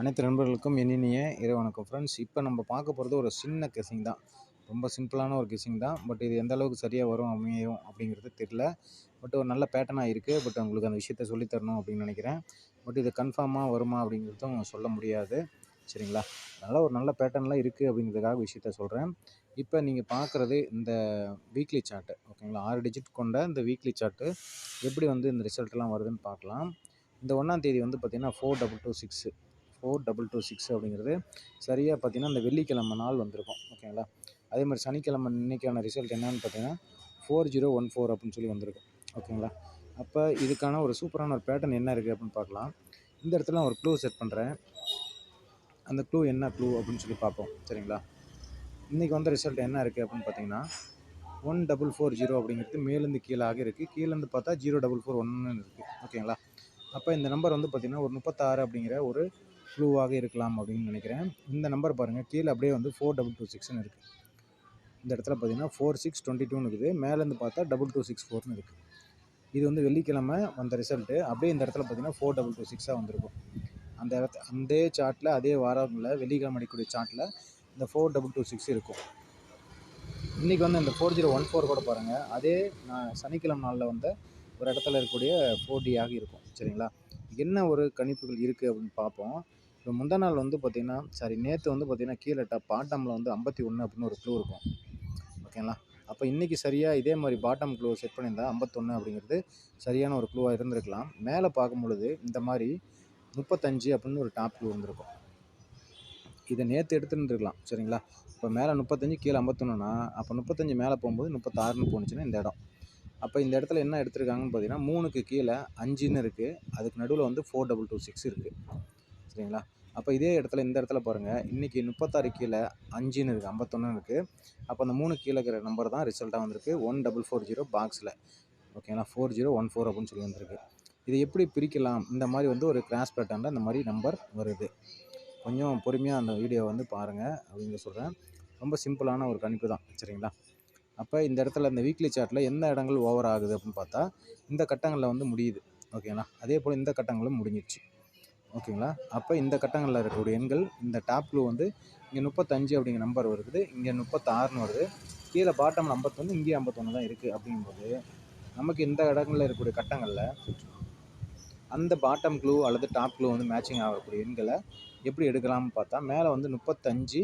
அனைத்து நண்பர்களுக்கும் என் இனிய இரவு வணக்கம் ஃப்ரெண்ட்ஸ் இப்போ நம்ம பார்க்க போகிறது ஒரு சின்ன கெஸிங் தான். ரொம்ப சிம்பிளான ஒரு கெஸிங் தான். பட் இது எந்த அளவுக்கு சரியாக வரும் அமையும் அப்படிங்கிறது தெரில பட் ஒரு நல்ல பேட்டர்னாக இருக்குது பட் உங்களுக்கு அந்த விஷயத்த சொல்லித் தரணும் அப்படின்னு நினைக்கிறேன். பட் இது கன்ஃபார்மாக வருமா அப்படிங்கிறதும் சொல்ல முடியாது. சரிங்களா? அதனால் ஒரு நல்ல பேட்டர்னில் இருக்குது அப்படிங்கிறதுக்காக விஷயத்த சொல்கிறேன் இப்போ நீங்கள் பார்க்குறது இந்த வீக்லி சார்ட்டு ஓகேங்களா? ஆறு டிஜிட் கொண்ட இந்த வீக்லி சார்ட்டு எப்படி வந்து இந்த ரிசல்ட்லாம் வருதுன்னு பார்க்கலாம். இந்த ஒன்றாம் தேதி வந்து பார்த்திங்கன்னா four double two six four double two six அப்படிங்கிறது சரியாக பார்த்தீங்கன்னா இந்த வெள்ளிக்கிழமை நாள் வந்திருக்கும் ஓகேங்களா? அதே மாதிரி சனிக்கிழமை இன்னைக்கான ரிசல்ட் என்னன்னு பார்த்தீங்கன்னா ஃபோர் ஜீரோ ஒன் ஃபோர் அப்படின்னு சொல்லி வந்திருக்கும் ஓகேங்களா? அப்போ இதுக்கான ஒரு சூப்பரான ஒரு பேட்டர்ன் என்ன இருக்குது அப்படின்னு பார்க்கலாம். இந்த இடத்துல நான் ஒரு க்ளூ செட் பண்ணுறேன் அந்த க்ளூ என்ன க்ளூ அப்படின்னு சொல்லி பார்ப்போம் சரிங்களா? இன்றைக்கி வந்த ரிசல்ட் என்ன இருக்குது அப்படின்னு பார்த்தீங்கன்னா ஒன் டபுள் ஃபோர் ஜீரோ அப்படிங்கிறது மேலேருந்து கீழாக இருக்குது கீழேருந்து பார்த்தா ஜீரோ டபுள் ஃபோர் ஒன்றுன்னு இருக்குது ஓகேங்களா? அப்போ இந்த நம்பர் வந்து பார்த்திங்கன்னா ஒரு முப்பத்தாறு அப்படிங்கிற ஒரு க்ளூவாக இருக்கலாம் அப்படின்னு நினைக்கிறேன். இந்த நம்பர் பாருங்கள் கீழே அப்படியே வந்து ஃபோர் டபுள் டூ சிக்ஸ்னு இருக்குது இந்த இடத்துல பார்த்தீங்கன்னா ஃபோர் சிக்ஸ் டுவெண்ட்டி டூன்னு இருக்குது. மேலேருந்து பார்த்தா டபுள் டூ சிக்ஸ் ஃபோர்னு இருக்குது இது வந்து வெள்ளிக்கிழமை வந்த ரிசல்ட்டு அப்படியே இந்த இடத்துல பார்த்தீங்கன்னா ஃபோர் டபுள் டூ சிக்ஸாக வந்திருக்கும். அந்த இடத்து அந்த சார்ட்டில் அதே வாரங்களில் வெள்ளிக்கிழமை அடிக்கக்கூடிய சார்ட்டில் இந்த ஃபோர் டபுள் டூ சிக்ஸ் இருக்கும். இன்றைக்கி வந்து இந்த ஃபோர் ஜீரோ ஒன் ஃபோர் கூட பாருங்கள் அதே நான் சனிக்கிழமை நாளில் வந்த ஒரு இடத்துல இருக்கக்கூடிய ஃபோர் டியாக இருக்கும். சரிங்களா? என்ன ஒரு கணிப்புகள் இருக்குது அப்படின்னு பார்ப்போம். இப்போ முந்தா நாள் வந்து பார்த்திங்கன்னா சாரி நேற்று வந்து பார்த்திங்கன்னா கீழே டாப் பாட்டமில் வந்து ஐம்பத்தி ஒன்று அப்படின்னு ஒரு க்ளூ இருக்கும். ஓகேங்களா அப்போ இன்றைக்கி சரியாக இதே மாதிரி பாட்டம் க்ளூ செட் பண்ணியிருந்தா ஐம்பத்தொன்று அப்படிங்கிறது சரியான ஒரு க்ளூவாக இருந்திருக்கலாம். மேலே பார்க்கும் பொழுது இந்த மாதிரி முப்பத்தஞ்சு அப்படின்னு ஒரு டாப் க்ளூ இருந்திருக்கும் இதை நேற்று எடுத்துருந்துருக்கலாம் சரிங்களா? இப்போ மேலே முப்பத்தஞ்சு கீழே ஐம்பத்தொன்னுனா அப்போ முப்பத்தஞ்சு மேலே போகும்போது முப்பத்தாறுன்னு போணுச்சுன்னா இந்த இடம். அப்போ இந்த இடத்துல என்ன எடுத்திருக்காங்கன்னு பார்த்தீங்கன்னா மூணுக்கு கீழே அஞ்சுன்னு இருக்குது அதுக்கு நடுவில் வந்து ஃபோர் டபுள் டூ சிக்ஸ் இருக்குது சரிங்களா? அப்போ இதே இடத்துல இந்த இடத்துல பாருங்கள் இன்றைக்கி முப்பத்தாறு கீழே அஞ்சுன்னு இருக்குது ஐம்பத்தொன்னு இருக்குது அப்போ அந்த மூணு கீழே இருக்கிற நம்பர் தான் ரிசல்ட்டாக வந்திருக்கு. ஒன் டபுள் ஃபோர் ஜீரோ பாக்ஸில் ஓகேங்களா ஃபோர் ஜீரோ ஒன் ஃபோர் அப்படின்னு சொல்லி வந்திருக்கு. இது எப்படி பிரிக்கலாம்? இந்த மாதிரி வந்து ஒரு கிராஸ் பேட்டர்னில் இந்த மாதிரி நம்பர் வருது. கொஞ்சம் பொறுமையாக அந்த வீடியோ வந்து பாருங்கள் அப்படின்னு சொல்கிறேன் ரொம்ப சிம்பிளான ஒரு கணிப்பு தான் சரிங்களா? அப்போ இந்த இடத்துல இந்த வீக்லி சார்ட்டில் எந்த இடங்கள் ஓவர் ஆகுது அப்படின்னு பார்த்தா இந்த கட்டங்களில் வந்து முடியுது. ஓகேங்களா அதே போல் இந்த கட்டங்களும் முடிஞ்சிடுச்சு ஓகேங்களா? அப்போ இந்த கட்டங்களில் இருக்கக்கூடிய எண்கள் இந்த டாப்ல வந்து இங்கே முப்பத்தஞ்சு அப்படிங்கிற நம்பர் வருது. இங்கே முப்பத்தாறுன்னு வருது. கீழே பாட்டம் ஐம்பத்தொன்று இங்கேயே ஐம்பத்தொன்று தான் இருக்குது அப்படிங்கும்போது நமக்கு இந்த இடங்களில் இருக்கக்கூடிய கட்டங்களில் அந்த பாட்டம் க்ளூ அல்லது டாப் க்ளூ வந்து மேட்சிங் ஆகக்கூடிய எண்களை எப்படி எடுக்கலாம்னு பார்த்தா மேலே வந்து முப்பத்தஞ்சு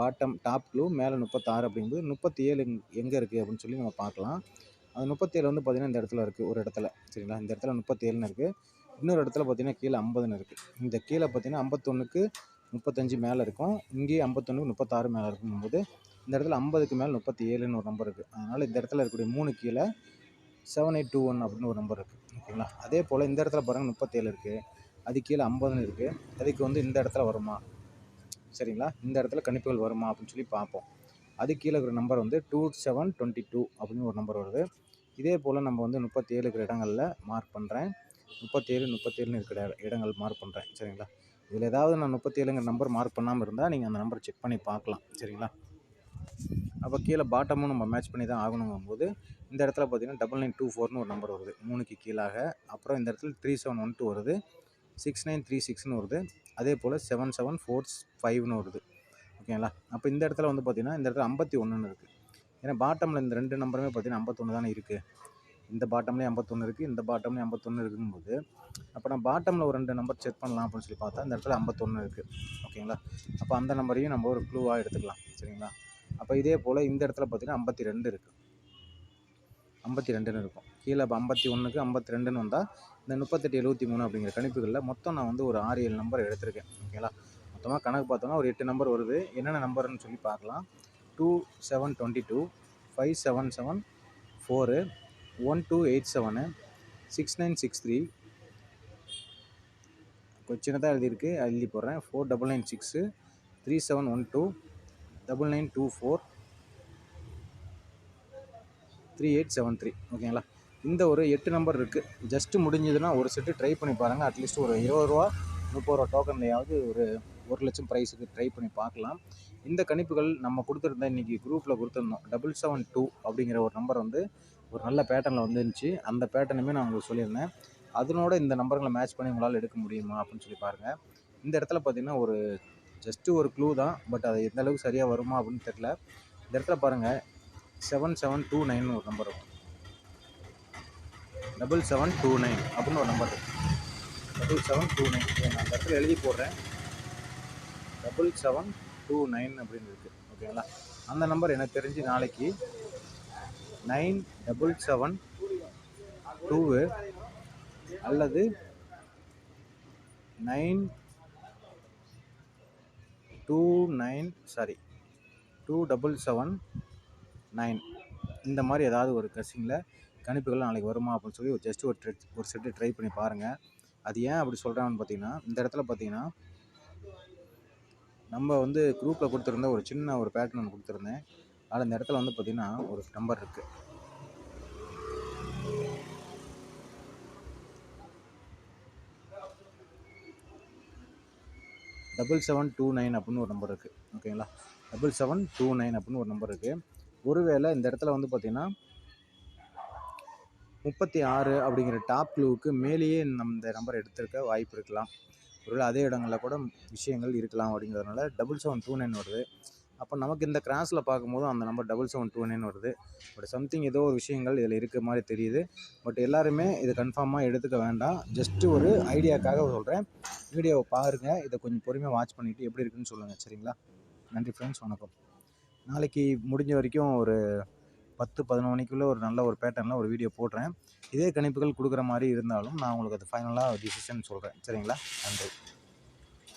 பாட்டம் டாப் க்ளூ மேலே முப்பத்தாறு அப்படிங்கும்போது முப்பத்தி ஏழு எங்கே இருக்குது அப்படின்னு சொல்லி நம்ம பார்க்கலாம். அது முப்பத்தேழு வந்து பார்த்திங்கன்னா இந்த இடத்துல இருக்குது ஒரு இடத்துல. சரிங்களா? இந்த இடத்துல முப்பத்தேழுன்னு இருக்குது இன்னொரு இடத்துல பார்த்தீங்கன்னா கீழே ஐம்பதுன்னு இருக்குது இந்த கீழே பார்த்தீங்கன்னா ஐம்பத்தொன்றுக்கு முப்பத்தஞ்சு மேலே இருக்கும். இங்கேயே ஐம்பத்தொன்று முப்பத்தாறு மேலே இருக்கும்போது இந்த இடத்துல ஐம்பதுக்கு மேலே முப்பத்தி ஏழுன்னு ஒரு நம்பர் இருக்குது அதனால் இந்த இடத்துல இருக்கக்கூடிய மூணு கீழே செவன் எயிட் டூ ஒன் அப்படின்னு ஒரு நம்பர் இருக்குது ஓகேங்களா? அதே போல் இந்த இடத்துல பாருங்கள் முப்பத்தேழு இருக்குது அது கீழே ஐம்பதுன்னு இருக்குது அதுக்கு வந்து இந்த இடத்துல வருமா? சரிங்களா? இந்த இடத்துல கணிப்புகள் வருமா அப்படின்னு சொல்லி பார்ப்போம். அது கீழே இருக்கிற நம்பர் வந்து டூ செவன் டுவெண்ட்டி டூ அப்படின்னு ஒரு நம்பர் வருது. இதே போல் நம்ம வந்து முப்பத்தேழு இருக்கிற இடங்களில் மார்க் பண்ணுறேன் முப்பத்தேழு முப்பத்தேழுன்னு இருக்கிற இடங்கள் மார்க் பண்ணுறேன் சரிங்களா? இதில் ஏதாவது நான் முப்பத்தேழுங்கிற நம்பர் மார்க் பண்ணாமல் இருந்தால் நீங்கள் அந்த நம்பரை செக் பண்ணி பார்க்கலாம். சரிங்களா? அப்போ கீழே பாட்டமும் நம்ம மேட்ச் பண்ணி தான் ஆகணுங்கும் போது இந்த இடத்துல பார்த்தீங்கன்னா டபுள் நைன் டூ ஃபோர்னு ஒரு நம்பர் வருது. மூணுக்கு கீழாக. அப்புறம் இந்த இடத்துல த்ரீ செவன் ஒன் டூ வருது. சிக்ஸ் நைன் த்ரீ சிக்ஸ்னு வருது. அதே போல் செவன் செவன் ஃபோர் ஃபைவ்னு வருது. ஓகேங்களா அப்போ இந்த இடத்துல வந்து பார்த்திங்கன்னா இந்த இடத்துல ஐம்பத்தி ஒன்றுன்னு இருக்குது ஏன்னா பாட்டமில் இந்த ரெண்டு நம்பருமே பார்த்திங்கன்னா ஐம்பத்தொன்று தானே இருக்குது இந்த பாட்டம்லேயும் ஐம்பத்தொன்று இருக்குது இந்த பாட்டம்லேயும் ஐம்பத்தொன்று இருக்கும்போது அப்போ நான் பாட்டமில் ஒரு ரெண்டு நம்பர் செக் பண்ணலாம் அப்படின்னு சொல்லி பார்த்தா இந்த இடத்துல ஐம்பத்தொன்று இருக்குது ஓகேங்களா? அப்போ அந்த நம்பரையும் நம்ம ஒரு க்ளூவாக எடுத்துக்கலாம். சரிங்களா? அப்போ இதே போல் இந்த இடத்துல பார்த்திங்கன்னா ஐம்பத்தி ரெண்டு இருக்குது ஐம்பத்தி ரெண்டுன்னு இருக்கும். கீழே இப்போ ஐம்பத்தி ஒன்றுக்கு ஐம்பத்தி ரெண்டுன்னு வந்தால் இந்த முப்பத்தெட்டு எழுபத்தி மூணு அப்படிங்கிற கணிப்புகளில் மொத்தம் நான் வந்து ஒரு ஆறு ஏழு நம்பர் எடுத்திருக்கேன். ஓகேங்களா? மொத்தமாக கணக்கு பார்த்தோம்னா ஒரு எட்டு நம்பர் வருது. என்னென்ன நம்பர்னு சொல்லி பார்க்கலாம். Two seven twenty two five seven seven four one two eight seven six nine six three சின்னதாக எழுதியிருக்கு. எழுதி போடுறேன். Four double nine six three seven one two double nine two four three eight seven three ஓகேங்களா? இந்த ஒரு எட்டு number இருக்குது just முடிஞ்சதுன்னா ஒரு செட்டு ட்ரை பண்ணி பாருங்கள் அட்லீஸ்ட் ஒரு இருபது ரூபா முப்பது ரூபா டோக்கன்லையாவது ஒரு ஒரு லட்சம் ப்ரைஸுக்கு ட்ரை பண்ணி பார்க்கலாம். இந்த கணிப்புகள் நம்ம கொடுத்துருந்த இன்றைக்கி குரூப்பில் கொடுத்துருந்தோம். டபுள் செவன் டூ அப்படிங்கிற ஒரு நம்பர் வந்து ஒரு நல்ல பேட்டர்னில் வந்துருந்துச்சு. அந்த பேட்டர்னுமே நான் உங்களுக்கு சொல்லியிருந்தேன். அதனோட இந்த நம்பர்களை மேட்ச் பண்ணி உங்களால் எடுக்க முடியுமா அப்படின்னு சொல்லி பாருங்கள் இந்த இடத்துல பார்த்தீங்கன்னா ஒரு ஜஸ்ட்டு ஒரு க்ளூ தான். பட் அது எந்த அளவுக்கு சரியாக வருமா அப்படின்னு தெரில இந்த இடத்துல பாருங்கள் செவன் செவன் டூ நைன் ஒரு நம்பர் இருக்கும். டபுள் செவன் டூ நைன் அப்படின்னு ஒரு நம்பர் இருக்கு. டபுள் செவன் டூ நைன் நான் அந்த இடத்துல எழுதி போடுறேன். டபுள் செவன் டூ நைன் அப்படின்னு இருக்குது ஓகேங்களா? அந்த நம்பர் எனக்கு தெரிஞ்சு நாளைக்கு நைன் டபுள் செவன் டூவு அல்லது nine two nine sorry two double seven nine இந்த மாதிரி ஏதாவது ஒரு கசிங்கில் கணிப்புகள் நாளைக்கு வருமா அப்படின்னு சொல்லி ஒரு ஜஸ்ட் ஒரு ட்ரெட் ஒரு செட்டு ட்ரை பண்ணி பாருங்கள் அது ஏன் அப்படி சொல்கிறாங்கன்னு பார்த்தீங்கன்னா இந்த இடத்துல பார்த்தீங்கன்னா நம்ம வந்து குரூப்பில் கொடுத்துருந்த ஒரு சின்ன ஒரு பேட்டர்ன் ஒன்று கொடுத்துருந்தேன். அதில் இந்த இடத்துல வந்து பார்த்திங்கன்னா ஒரு நம்பர் இருக்குது டபுள் செவன் டூ நைன் அப்படின்னு ஒரு நம்பர் இருக்குது ஓகேங்களா டபுள் செவன் டூ நைன் அப்படின்னு ஒரு நம்பர் இருக்குது ஒருவேளை இந்த இடத்துல வந்து பார்த்திங்கன்னா முப்பத்தி ஆறு அப்படிங்கிற டாப் க்ளூவுக்கு மேலேயே நம்ம இந்த நம்பர் எடுத்திருக்க வாய்ப்பு இருக்கலாம். ஒருவேளை அதே இடங்களில் கூட விஷயங்கள் இருக்கலாம் அப்படிங்கிறதுனால டபுள் செவன் டூ நைன் வருது. அப்போ நமக்கு இந்த கிராஸில் பார்க்கும்போது அந்த number double seven two nine வருது. பட் சம்திங் ஏதோ ஒரு விஷயங்கள் இதில் இருக்க மாதிரி தெரியுது. பட் எல்லாருமே இது கன்ஃபார்மாக எடுத்துக்க வேண்டாம். ஜஸ்ட்டு ஒரு ஐடியாக்காக சொல்கிறேன் வீடியோவை பாருங்கள் இதை கொஞ்சம் பொறுமையாக வாட்ச் பண்ணிவிட்டு எப்படி இருக்குன்னு சொல்லுங்கள் சரிங்களா? நன்றி ஃப்ரெண்ட்ஸ் வணக்கம். நாளைக்கு முடிஞ்ச வரைக்கும் ஒரு பத்து பதினொன்று மணிக்குள்ளே ஒரு நல்ல ஒரு பேட்டர்னில் ஒரு வீடியோ போடுறேன். இதே கணிப்புகள் கொடுக்குற மாதிரி இருந்தாலும் நான் உங்களுக்கு அது ஃபைனலாக டிசிஷன் சொல்கிறேன் சரிங்களா? நன்றி.